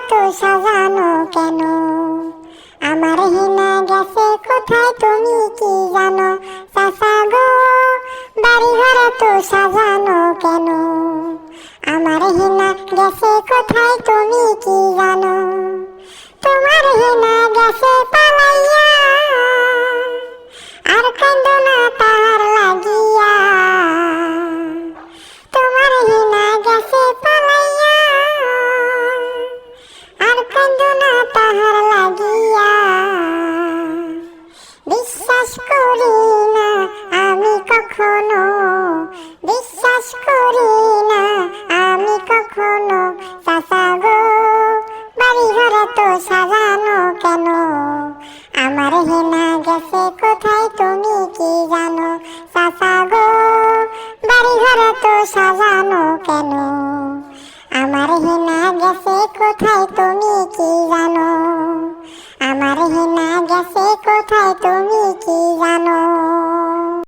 এত সাজানো কেন? আমার হিনা গেছে কোথায় তুমি কি জানো? চাচা গো বাড়ি ঘর এত সাজানো কেন? আমার হিনা গেছে কোথায় তুমি কি জানো? তোমার হিনা গেছে তাহার লাগিয়া বিশ্বাস করি না আমি কখনো, বিশ্বাস করি না আমি কখনো। চাচা গো বাড়ি তো সাজানো কেন? আমার হেনা গেছে কোথায় তুমি কি জানো? চাচা গো বাড়ি তো সাজানো কেন? আমার হেনা গেছে কোথায় তুমি কি জানো? আমার না গেছে কোথায় তুমি কি